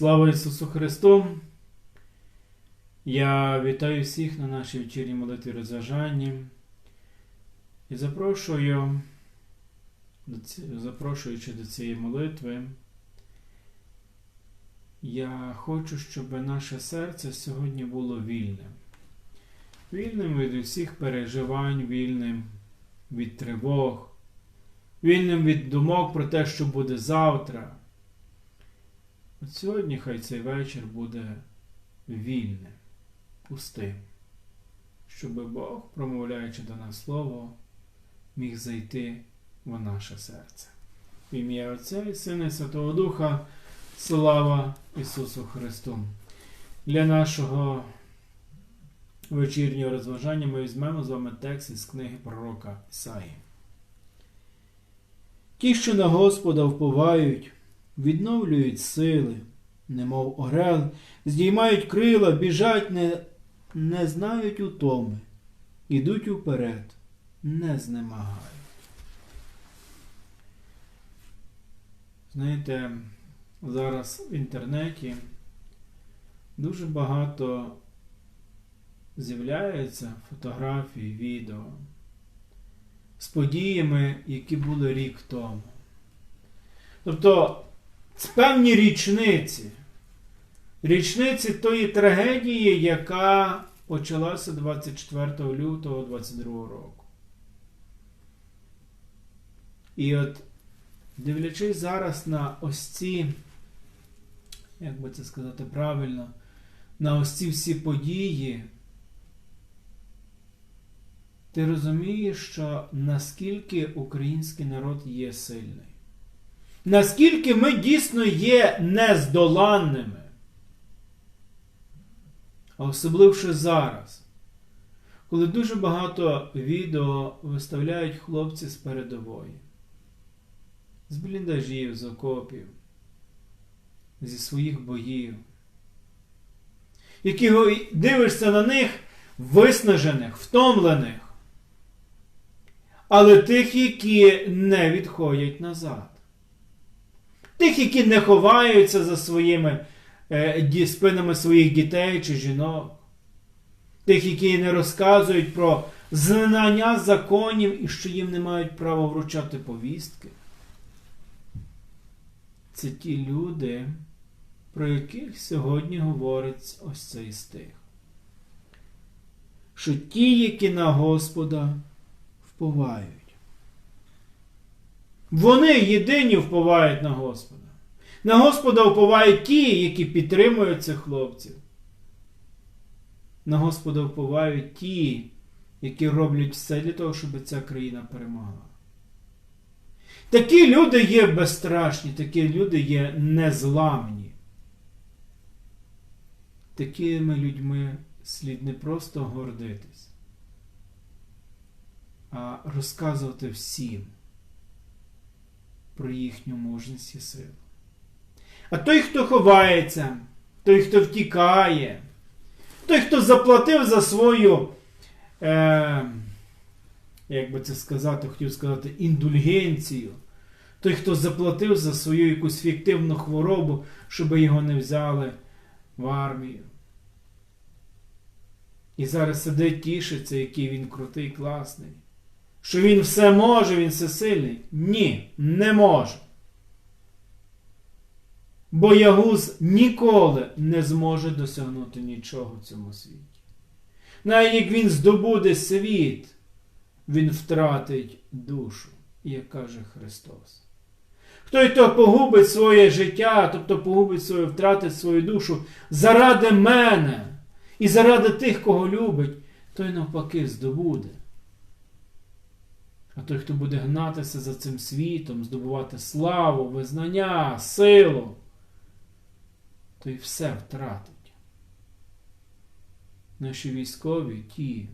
Слава Ісусу Христу! Я вітаю всіх на нашій вечірній молитві розважанні і запрошую, запрошуючи до цієї молитви, я хочу, щоб наше серце сьогодні було вільним. Вільним від усіх переживань, вільним від тривог, вільним від думок про те, що буде завтра. От сьогодні хай цей вечір буде вільним, пустим, щоб Бог, промовляючи до нас Слово, міг зайти в наше серце. В ім'я Отця і Сина і Святого Духа, слава Ісусу Христу! Для нашого вечірнього розважання ми візьмемо з вами текст із книги пророка Ісаї. Ті, що на Господа вповають, відновлюють сили, немов орел, здіймають крила, біжать, не, не знають утоми, ідуть уперед, не знемагають. Знаєте, зараз в інтернеті дуже багато з'являється фотографій, відео з подіями, які були рік тому. Тобто певні річниці. Річниці тої трагедії, яка почалася 24 лютого 22 року. І от, дивлячись зараз на ось ці, як би це сказати правильно, на ось ці всі події, ти розумієш, що наскільки український народ є сильний. Наскільки ми дійсно є нездоланними. Особливо зараз, коли дуже багато відео виставляють хлопці з передової, з бліндажів, з окопів, зі своїх боїв, які дивишся на них виснажених, втомлених, але тих, які не відходять назад. Тих, які не ховаються за своїми е, спинами своїх дітей чи жінок, тих, які не розказують про знання законів і що їм не мають права вручати повістки. Це ті люди, про яких сьогодні говорить ось цей стих. Що ті, які на Господа вповають. Вони єдині вповають на Господа. На Господа вповають ті, які підтримують цих хлопців. На Господа вповають ті, які роблять все для того, щоб ця країна перемогла. Такі люди є безстрашні, такі люди є незламні. Такими людьми слід не просто гордитись, а розказувати всім про їхню мужність і силу. А той, хто ховається, той, хто втікає, той, хто заплатив за свою, е, як би це сказати, хотів сказати, індульгенцію, той, хто заплатив за свою якусь фіктивну хворобу, щоб його не взяли в армію. І зараз сидить, тішиться, який він крутий, класний. Що він все може, він все сильний. Ні, не може. Бо Ягуз ніколи не зможе досягнути нічого в цьому світі. Навіть як він здобуде світ, він втратить душу, як каже Христос. Хто й то погубить своє життя, тобто погубить своє, втратить свою душу заради мене і заради тих, кого любить, той навпаки здобуде. А той, хто буде гнатися за цим світом, здобувати славу, визнання, силу, той все втратить. Наші військові, ті,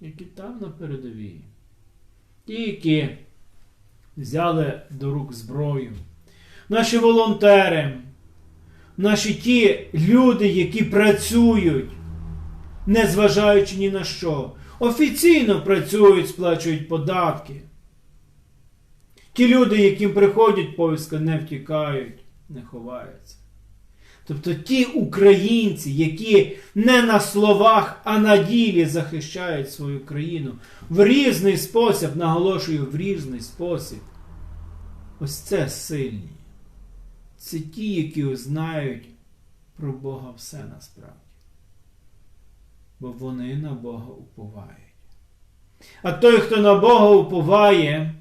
які там на передовій, ті, які взяли до рук зброю, наші волонтери, наші ті люди, які працюють, незважаючи ні на що, офіційно працюють, сплачують податки. Ті люди, яким приходять повістка, не втікають, не ховаються. Тобто ті українці, які не на словах, а на ділі захищають свою країну в різний спосіб, наголошую, в різний спосіб. Ось це сильні. Це ті, які знають про Бога все насправді. Бо вони на Бога уповають. А той, хто на Бога уповає,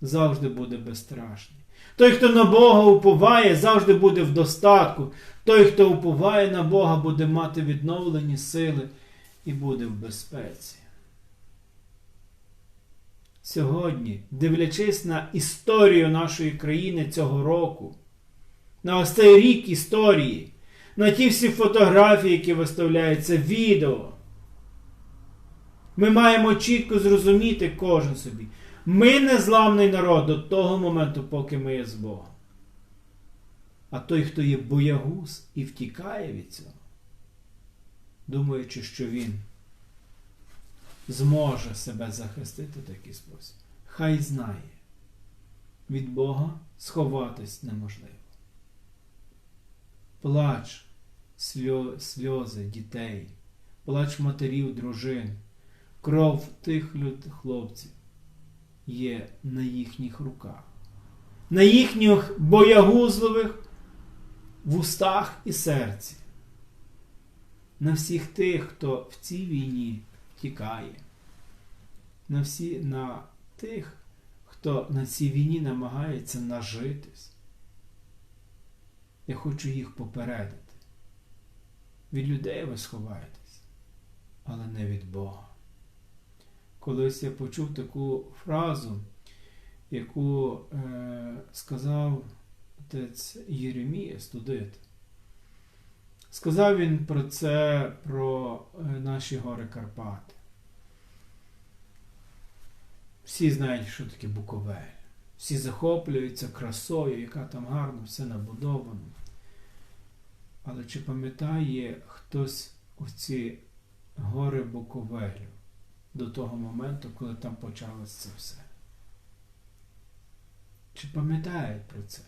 завжди буде безстрашний. Той, хто на Бога уповає, завжди буде в достатку. Той, хто уповає на Бога, буде мати відновлені сили і буде в безпеці. Сьогодні, дивлячись на історію нашої країни цього року, на ось цей рік історії, на ті всі фотографії, які виставляються, відео, ми маємо чітко зрозуміти кожен собі. Ми незламний народ до того моменту, поки ми є з Богом. А той, хто є боягуз і втікає від цього, думаючи, що він зможе себе захистити в такий спосіб, хай знає, від Бога сховатись неможливо. Плач, сльози дітей, плач матерів, дружин, кров тих люд, хлопців є на їхніх руках, на їхніх боягузливих вустах і серці, на всіх тих, хто в цій війні тікає, на, всі, на тих, хто на цій війні намагається нажитись. Я хочу їх попередити. Від людей ви сховаєтесь, але не від Бога. Колись я почув таку фразу, яку е, сказав отець Єремія, студит. Сказав він про це, про е, наші гори Карпати. Всі знають, що таке Буковель. Всі захоплюються красою, яка там гарно, все набудовано. Але чи пам'ятає хтось оці гори Буковелю до того моменту, коли там почалося це все? Чи пам'ятають про це?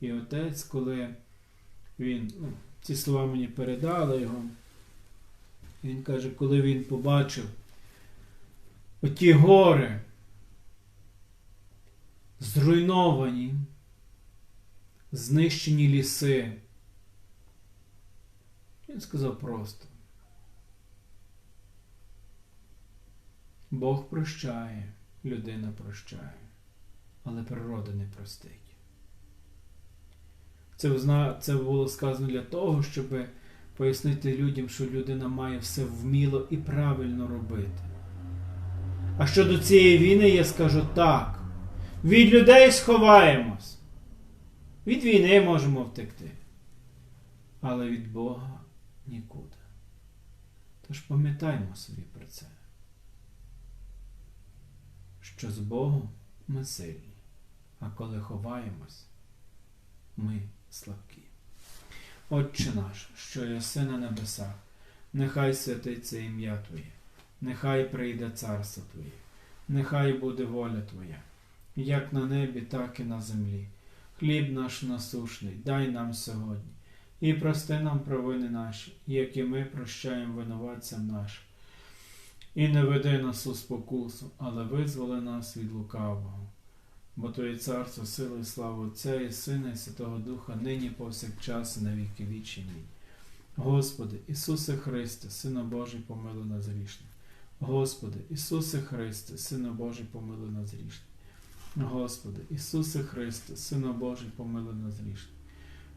І отець, коли він, ну, ці слова мені передали його, він каже, коли він побачив оті гори, зруйновані, знищені ліси, він сказав просто. Бог прощає, людина прощає, але природа не простить. Це це було сказано для того, щоб пояснити людям, що людина має все вміло і правильно робити. А щодо цієї війни, я скажу так: від людей сховаємось, від війни можемо втекти, але від Бога нікуди. Тож пам'ятаймо собі про це, що з Богом ми сильні, а коли ховаємось, ми слабкі. Отче наш, що єси на небесах, нехай святиться ім'я Твоє, нехай прийде царство Твоє, нехай буде воля Твоя, як на небі, так і на землі. Хліб наш насушний, дай нам сьогодні, і прости нам провини наші, як і ми прощаємо винуватцям нашим. І не веди нас у спокусу, але визволи нас від лукавого. Бо Твоє царство, сили і слава Отця і Сина, і Святого Духа, нині повсякчас, і на віки вічні. Господи, Ісусе Христе, Сина Божий, помилуй нас грішних. Господи, Ісусе Христе, Сина Божий, помилуй нас грішних. Господи, Ісусе Христе, Сина Божий, помилуй нас грішних.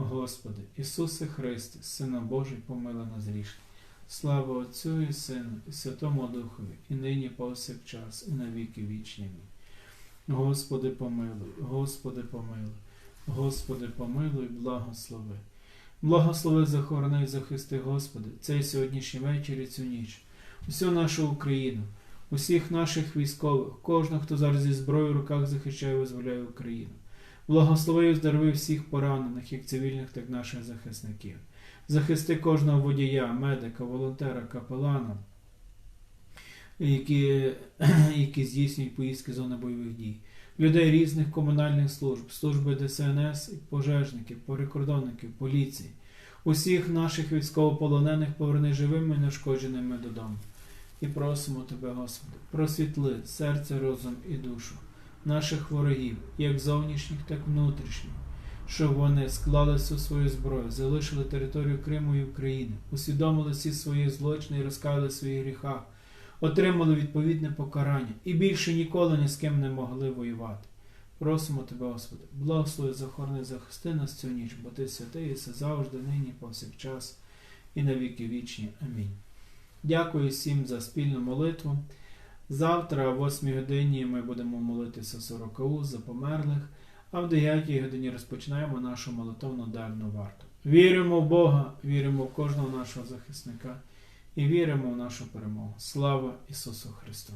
Господи, Ісусе Христе, Сина Божий, помилуй нас грішних. Слава Отцю і Сину, і Святому Духові, і нині повсякчас, і на віки вічні. Господи, помилуй, Господи, помилуй, Господи, помилуй, благослови. Благослови, захорони і захисти, Господи, цей сьогоднішній вечір і цю ніч, усю нашу Україну, усіх наших військових, кожного, хто зараз зі зброєю в руках захищає і визволяє Україну. Благослови і здорови всіх поранених, як цивільних, так і наших захисників. Захисти кожного водія, медика, волонтера, капелана, які, які здійснюють поїздки зони бойових дій, людей різних комунальних служб, служби ДСНС, пожежників, прикордонників, поліції, усіх наших військовополонених поверни живими і нешкодженими додому. І просимо Тебе, Господи, просвітли серце, розум і душу наших ворогів, як зовнішніх, так і внутрішніх, щоб вони склали всю свою зброю, залишили територію Криму і України, усвідомили всі свої злочини і розкаяли в своїх гріхах, отримали відповідне покарання і більше ніколи ні з ким не могли воювати. Просимо Тебе, Господи, благослови, захорони, захисти нас цю ніч, бо Ти святий, і все завжди, нині, повсякчас і на віки вічні. Амінь. Дякую всім за спільну молитву. Завтра, о 8 годині, ми будемо молитися 40 уз за померлих, а в 9 годині розпочинаємо нашу молитовну дальну варту. Віримо в Бога, віримо в кожного нашого захисника і віримо в нашу перемогу. Слава Ісусу Христу!